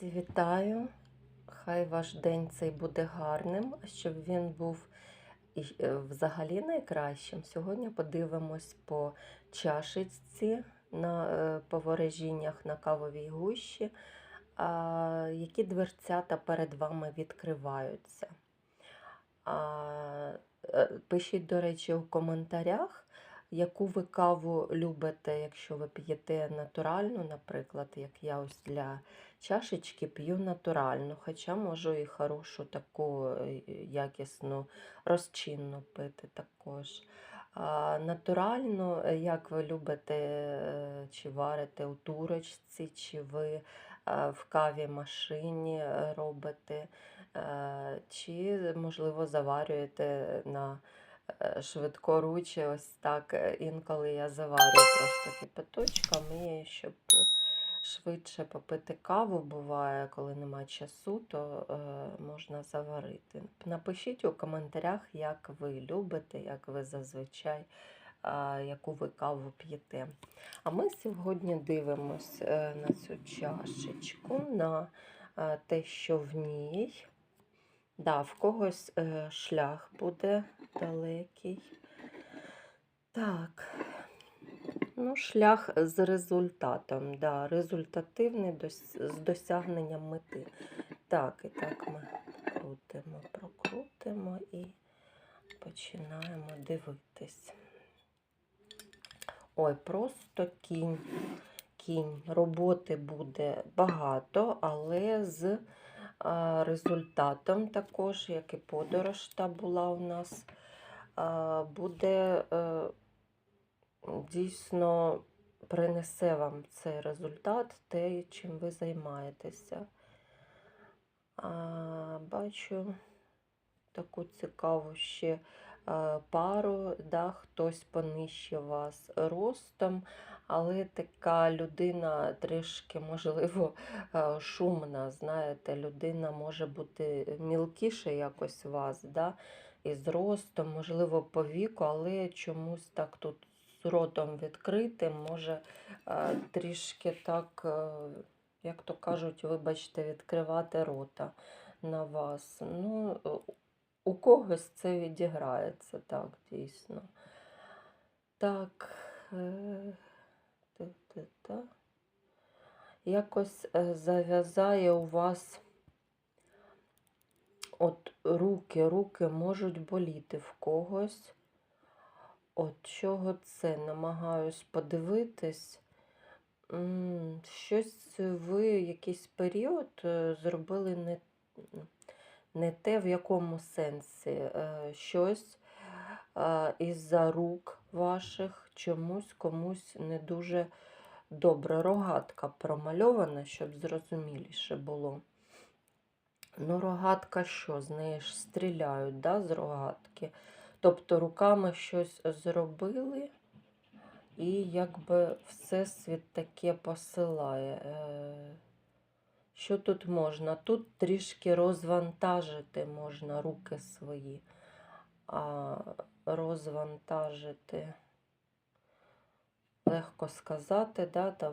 Друзі, вітаю! Хай ваш день цей буде гарним, щоб він був е, взагалі найкращим. Сьогодні подивимось по чашечці на е, по ворожіннях на кавовій гущі, які дверцята перед вами відкриваються. Е, Пишіть, до речі, у коментарях, яку ви каву любите, якщо ви п'єте натуральну, наприклад, як я ось для чашечки п'ю натуральну, хоча можу і хорошу таку е, якісну розчинну пити також. А, натуральну, е, як ви любите, е, чи варите у турочці, чи ви в каві машині робите, чи, можливо, заварюєте на швидкоруче, ось так. Е, Інколи я заварюю просто кипяточком, і щоб е, швидше попити каву, буває, коли немає часу, то е, можна заварити. Напишіть у коментарях, як ви любите, як ви зазвичай, е, яку ви каву п'єте. А ми сьогодні дивимось е, на цю чашечку, на е, те, що в ній. Да, в когось е, шлях буде далекий. Так. Ну, шлях з результатом, да, результативний дос- з досягненням мети. Так, і так ми крутимо, прокрутимо і починаємо дивитись. Ой, просто кінь. Кінь. Роботи буде багато, але з результатом також, як і подорож та була у нас, буде е, дійсно принесе вам цей результат, те, чим ви займаєтеся. Бачу таку цікаву ще е, пару, да, хтось понижче вас ростом, але така людина трішки, можливо, е, шумна. Знаєте, людина може бути мілкіше якось вас, да, із ростом, можливо, по віку, але чомусь так тут з ротом відкритим, може е, трішки так, е, як то кажуть, вибачте, відкривати рота на вас. Ну, у когось це відіграється, так, дійсно. Так. Та-та-та. Якось е, зав'язає у вас от руки, руки можуть боліти в когось. От чого це? Намагаюсь подивитись. Щось ви якийсь період е, зробили не, не те, в якому сенсі. Е, Щось із-за рук ваших чомусь комусь не дуже добре. Рогатка промальована, щоб зрозуміліше було. Ну, рогатка що? З неї ж стріляють, да, з рогатки. Тобто руками щось зробили, і якби всесвіт таке посилає. Е, Що тут можна? Тут трішки розвантажити можна руки свої, а розвантажити. Легко сказати, да, та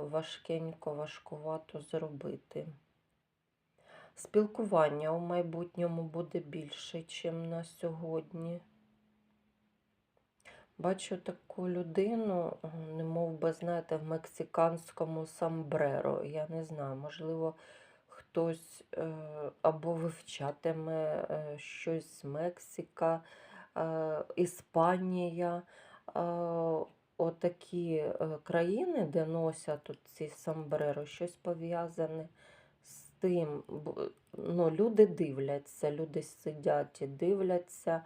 важкенько, важкувато зробити. Спілкування у майбутньому буде більше, ніж на сьогодні. Бачу таку людину, не мов би, знаєте, в мексиканському самбреро. Я не знаю, можливо, хтось е, або вивчатиме е, щось з Мексика, е, Іспанія. Отакі е, країни, де носять от ці самбреро, щось пов'язане з тим. Ну, люди дивляться, люди сидять і дивляться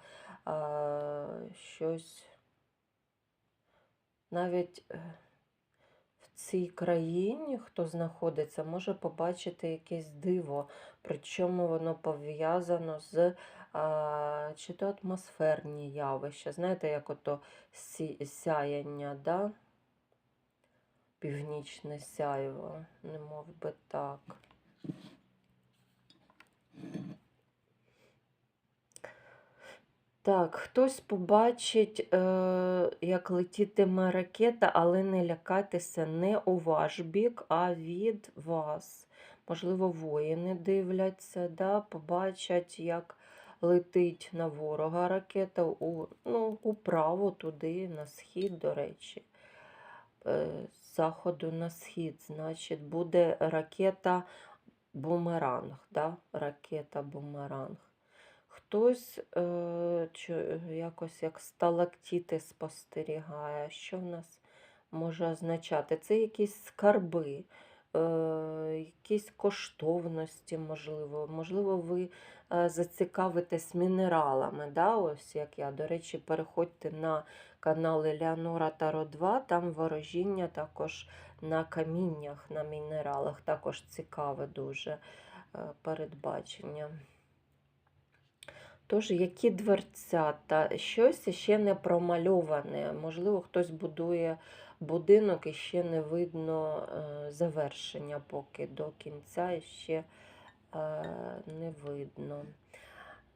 щось. Навіть е, цій країні, хто знаходиться, може побачити якесь диво, причому воно пов'язано з а, чи то атмосферні явища. Знаєте, як ото сі- сяяння, да? північне сяйво, не мов би так. Так, хтось побачить, е, як летітиме ракета, але не лякайтеся не у ваш бік, а від вас. можливо, воїни дивляться, да, побачать, як летить на ворога ракета у, ну, управо туди, на схід, до речі. Е, З заходу на схід, значить, буде ракета бумеранг. Да? Ракета бумеранг. Хтось е, якось як сталактіти спостерігає. Що в нас може означати? Це якісь скарби, е, якісь коштовності, можливо. Можливо, ви е, зацікавитесь мінералами. Да? Ось як я. До речі, переходьте на канал Елеонора Таро 2, там ворожіння також на каміннях, на мінералах. Також цікаве дуже е, передбачення. Тож, які дверцята, щось ще не промальоване. Можливо, хтось будує будинок і ще не видно е, завершення поки до кінця ще е, не видно.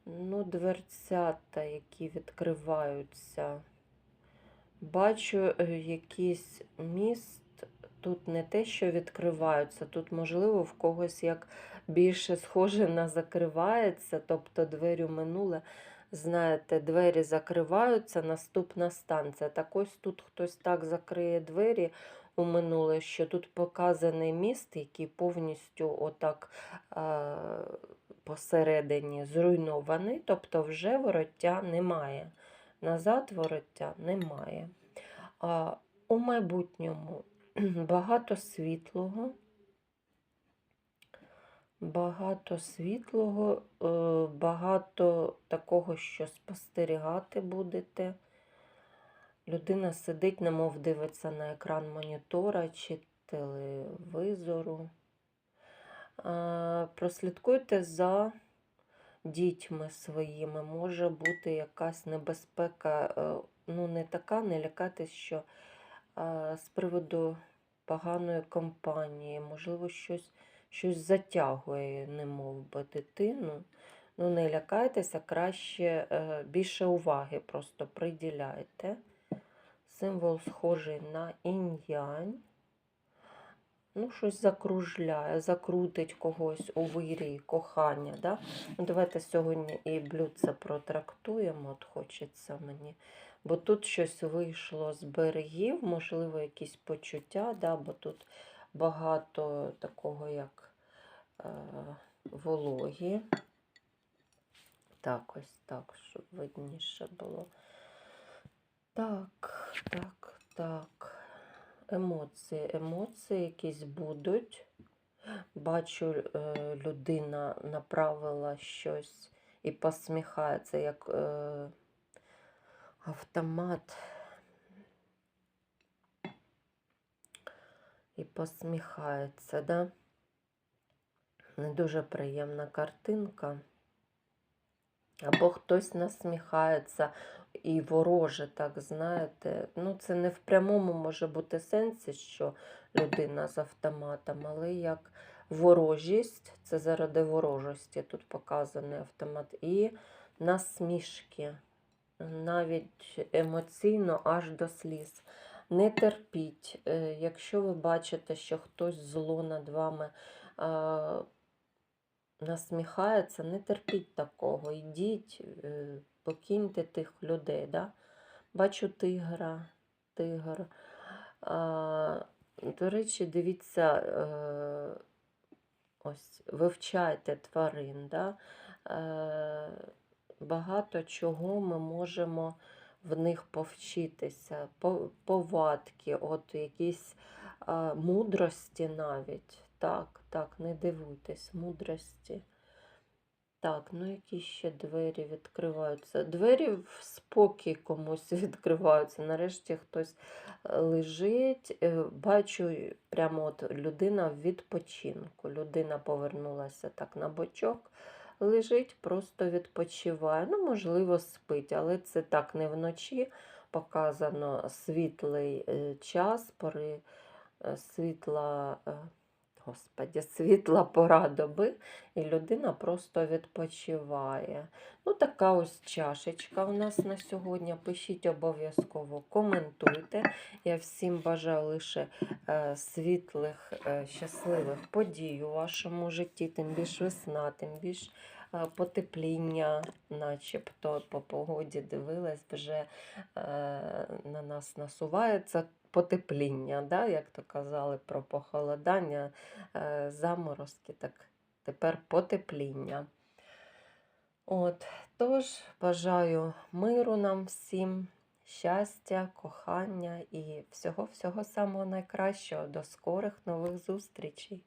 Ну, дверцята, які відкриваються. Бачу е, якийсь міст. Тут не те, що відкриваються, тут, можливо, в когось як більше схоже на закривається, тобто двері минуле. Знаєте, двері закриваються, наступна станція. Так ось тут хтось так закриє двері у минуле, що тут показаний міст, який повністю отак е, посередині зруйнований, тобто вже вороття немає. Назад вороття немає. А у майбутньому багато світлого. Багато світлого, е, багато такого, що спостерігати будете. Людина сидить, немов дивиться на екран монітора чи телевізору. Е, Прослідкуйте за дітьми своїми. Може бути якась небезпека, е, ну не така, не лякатись, що з приводу поганої компанії, можливо, щось щось затягує, немов би дитину. Ну, не лякайтеся, краще е, більше уваги просто приділяйте. Символ схожий на інь-янь. Ну, щось закружляє, закрутить когось у вирі кохання. Да? Ну, давайте сьогодні і блюдце протрактуємо, от хочеться мені. Бо тут щось вийшло з берегів, можливо, якісь почуття, да? бо тут багато такого, як е, вологі. Так, ось так, щоб видніше було. Так, так, так. Емоції. Емоції якісь будуть. Бачу, е, людина направила щось і посміхається, як е, автомат. І посміхається, да? Не дуже приємна картинка. Або хтось насміхається і вороже, так знаєте. Ну, це не в прямому може бути сенсі, що людина з автоматом, але як ворожість, це заради ворожості тут показаний автомат, і насмішки, навіть емоційно аж до сліз. Не терпіть, Е, якщо ви бачите, що хтось зло над вами насміхається, не терпіть такого. Йдіть, е, покиньте тих людей. Да? Бачу тигра, тигр. До речі, дивіться, е, ось, вивчайте тварин. Да? Багато чого ми можемо в них повчитися, повадки, от якісь а, мудрості навіть. Так, так, не дивуйтесь, мудрості. Так, ну які ще двері відкриваються? Двері в спокій комусь відкриваються. Нарешті хтось е, лежить. Е, Бачу прямо от людина в відпочинку. Людина повернулася так на бочок, лежить, просто відпочиває. Ну, можливо, спить, але це так не вночі. Показано світлий е, час, пори е, світла. Господі, світла пора доби, і людина просто відпочиває. Ну, така ось чашечка у нас на сьогодні. Пишіть обов'язково, коментуйте. Я всім бажаю лише е, світлих, е, щасливих подій у вашому житті, тим більш весна, тим більш е, потепління, начебто по погоді дивилась, вже на нас насувається потепління, да? як то казали про похолодання, е, заморозки, так тепер потепління. От, тож бажаю миру нам всім, щастя, кохання і всього-всього самого найкращого. До скорих нових зустрічей.